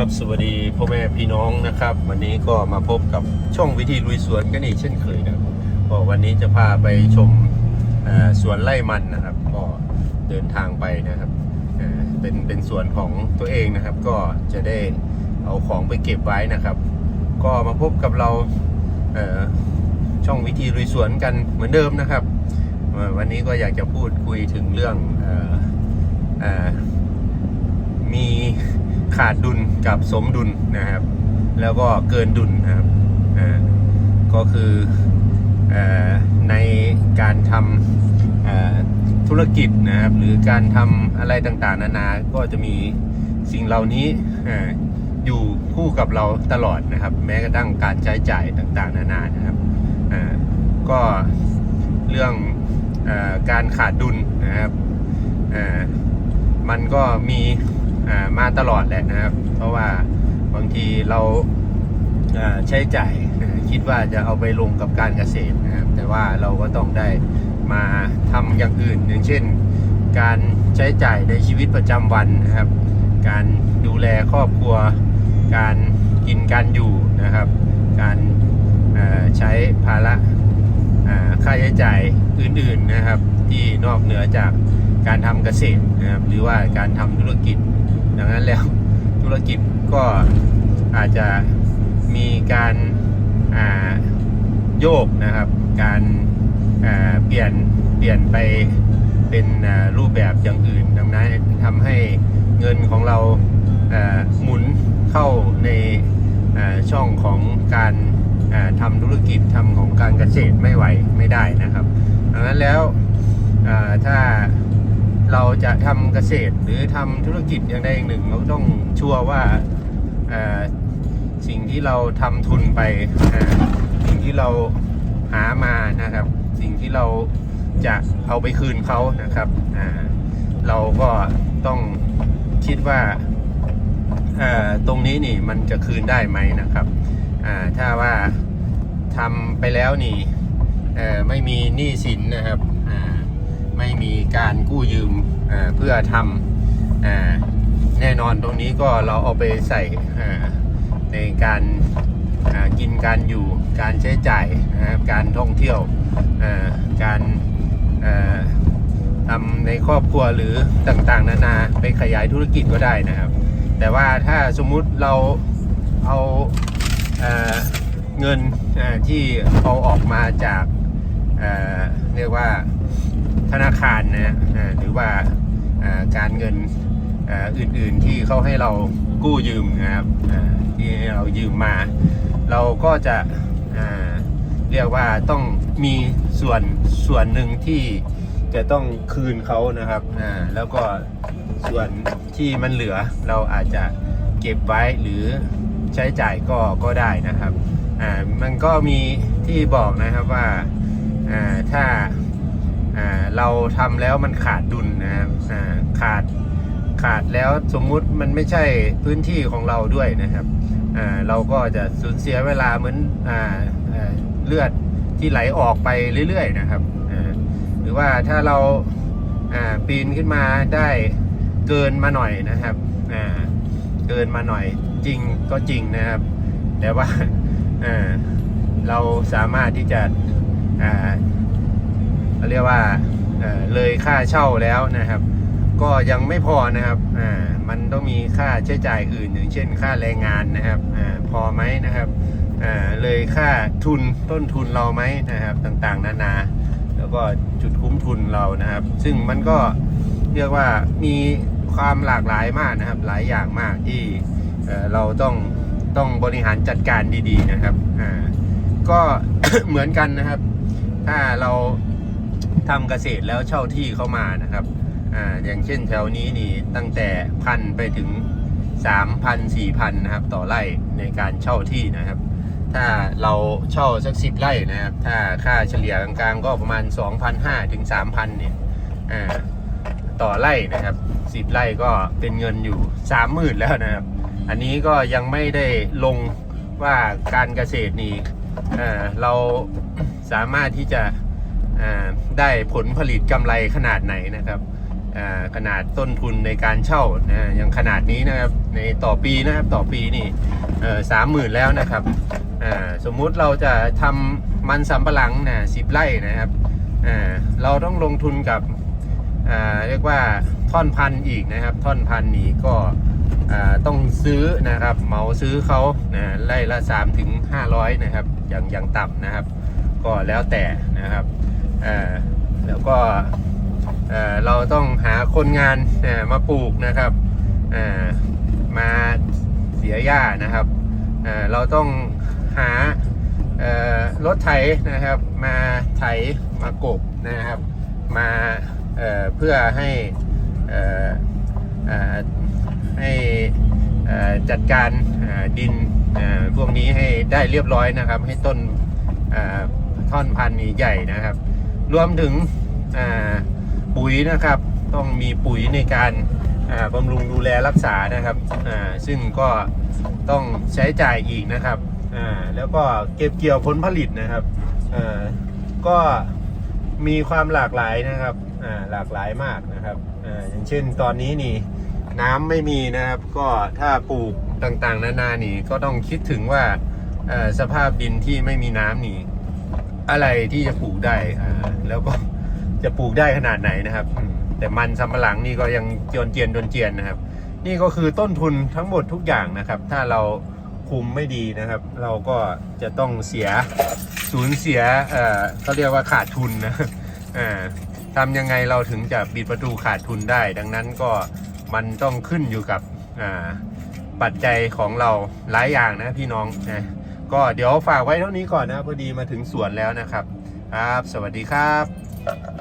ครับสวัสดีพ่อแม่พี่น้องนะครับ วันนี้ก็มาพบกับช่องวิธีลุยสวนกันอีกเช่นเคยนะครับก็วันนี้จะพาไปชมสวนไร่มันนะครับ ก็เดินทางไปนะครับเป็นเป็นสวนของตัวเองนะครับ ก็จะได้เอาของไปเก็บไว้นะครับ ก็มาพบกับเราเช่องวิธีลุยสวนกันเหมือนเดิมนะครับ วันนี้ก็อยากจะพูดคุยถึงเรื่องเอ่อเอ่อ มี ขาดดุลกับสมดุลนะครับ แล้วก็เกินดุลนะครับก็คืออในการทำธุรกิจนะครับ หรือการทำอะไรต่างๆ นานาก็จะมีสิ่งเหล่านี้ออยู่คู่กับเราตลอดนะครับ แม้กระทั่งการใช้จ่ายต่างๆ นานานะครับก็เรื่องอการขาดดุลนะครับมันก็มี มาตลอดแหละนะครับ เพราะว่าบางทีเราใช้จ่ายคิดว่าจะเอาไปลงกับการเกษตรนะครับ แต่ว่าเราก็ต้องได้มาทำอย่างอื่น อย่างเช่น การใช้จ่ายในชีวิตประจำวันนะครับ การดูแลครอบครัว การกินการอยู่นะครับ การใช้ภาระค่าใช้จ่ายอื่นๆนะครับ ที่นอกเหนือจากการทำเกษตรนะครับ หรือว่าการทำธุรกิจ ดังนั้นแล้วธุรกิจก็อาจจะมีการาโยกนะครับ การาเปลี่ยนเปลี่ยนไปเป็นรูปแบบอย่างอื่นดังนั้นทำให้เงินของเราาหมุนเข้าในาช่องของการาทำธุรกิจทำของการเกษตรไม่ไหวไม่ได้นะครับดังนั้นแล้วถ้า เราจะทำเกษตรหรือทำธุรกิจอย่างใดอย่างหนึ่ง เราต้องชัวร์ว่าสิ่งที่เราทำทุนไป สิ่งที่เราหามานะครับ สิ่งที่เราจะเอาไปคืนเขานะครับเราก็ต้องคิดว่าตรงนี้นี่มันจะคืนได้ไหมนะครับถ้าว่าทำไปแล้วนี่ไม่มีหนี้สินนะครับ ไม่มีการกู้ยืมเพื่อทำอแน่นอนตรงนี้ก็เราเอาไปใส่ในการกินการอยู่การใช้จ่ายนะครับการท่องเที่ยวการทำในครอบครัวหรือต่างๆ นานาไปขยายธุรกิจก็ได้นะครับ แต่ว่าถ้าสมมุติเราเอาเอ่อเงินที่เอาออกมาจากเอ่อเรียกว่า ธนาคารนะหรือว่าการเงินอื่นๆที่เขาให้เรากู้ยืมนะครับที่เรายืมมา เราก็จะเรียกว่าต้องมีส่วนส่วนหนึ่งที่จะต้องคืนเขานะครับแล้วก็ส่วนที่มันเหลือเราอาจจะเก็บไว้หรือใช้จ่ายก็ก็ได้นะครับมันก็มีที่บอกนะครับว่าถ้า เราทำแล้วมันขาดดุลนะครับขาดขาดแล้วสมมุติมันไม่ใช่พื้นที่ของเราด้วยนะครับเราก็จะสูญเสียเวลาเหมือนออเลือดที่ไหลออกไปเรื่อยๆนะครับหรือว่าถ้าเราปีนขึ้นมาได้เกินมาหน่อยนะครับเกินมาหน่อยจริงก็จริงนะครับ แต่ว่าเราสามารถที่จะ เาเรียกว่าเเลยค่าเช่าแล้วนะครับ ก็ยังไม่พอนะครับมันต้องมีค่าใช้จ่ายอื่นอย่างเช่น ค่าแรงงานนะครับอพอไหมนะครับเลยค่าทุนต้นทุนเราไหมนะครับต่างๆ นานา แล้วก็จุดคุ้มทุนเรานะครับ ซึ่งมันก็เรียกว่ามีความหลากหลายมากนะครับ หลายอย่างมากที่เเราต้องต้องบริหารจัดการดีๆนะครับก็เหมือนกันนะครับ ถ้าเรา ทำเกษตรแล้วเช่าที่เข้ามานะครับอ่าอย่างเช่นแถวนี้นี่ตั้งแต่พันไปถึงสามพันสี่พันนะครับต่อไร่ในการเช่าที่นะครับ ถ้าเราเช่าสักสิบไร่นะครับ ถ้าค่าเฉลี่ยกลางๆก็ประมาณสองพันห้าถึงสามพันเนี่ยอ่าต่อไร่นะครับสิบไร่ก็เป็นเงินอยู่สามหมื่นแล้วนะครับ อันนี้ก็ยังไม่ได้ลงว่าการเกษตรนี่เอ่อเราสามารถที่จะ ได้ผลผลิตกำไรขนาดไหนนะครับขนาดต้นทุนในการเช่านะอย่างขนาดนี้นะครับในต่อปีนะครับต่อปีนี่สามหมื่นแล้วนะครับสมมุติเราจะทำมันสำปะหลังนะสิบไร่นะครับเราต้องลงทุนกับเรียกว่าท่อนพันธุ์อีกนะครับ ท่อนพันธุ์นี้ก็ต้องซื้อนะครับเหมาซื้อเขานะไร่ละ3ถึง500 นะครับอย่างอย่างต่ำนะครับ ก็แล้วแต่นะครับ แล้วก็เราต้องหาคนงานมาปลูกนะครับมาเสียหญ้านะครับเราต้องหารถไถนะครับมาไถมากบนะครับมาเเพื่อให้ให้จัดการดินพวกนี้ให้ได้เรียบร้อยนะครับ ให้ต้นท่อนพันธุ์นี้ใหญ่นะครับ รวมถึงปุ๋ยนะครับต้องมีปุ๋ยในการบำรุงดูแลรักษานะครับซึ่งก็ต้องใช้จ่ายอีกนะครับแล้วก็เก็บเกี่ยวผลผลิตนะครับก็มีความหลากหลายนะครับหลากหลายมากนะครับออย่างเช่นตอนนี้นี่น้ำไม่มีนะครับก็ถ้าปลูกต่างๆ นานานี่ก็ต้องคิดถึงว่าสภาพดินที่ไม่มีน้ำนี่ อะไรที่จะปลูกได้อ่าแล้วก็จะปลูกได้ขนาดไหนนะครับ แต่มันสำปะหลังนี่ก็ยังจนเจียนจนเจียนนะครับ นี่ก็คือต้นทุนทั้งหมดทุกอย่างนะครับ ถ้าเราคุมไม่ดีนะครับ เราก็จะต้องเสียสูญเสียเอ่อเขาเรียกว่าขาดทุนนะอ่าทำยังไงเราถึงจะปิดประตูขาดทุนได้ ดังนั้นก็มันต้องขึ้นอยู่กับอ่าปัจจัยของเราหลายอย่างนะพี่น้องนะ ก็เดี๋ยวฝากไว้เท่านี้ก่อนนะพอดีมาถึงสวนแล้วนะครับ ครับ สวัสดีครับ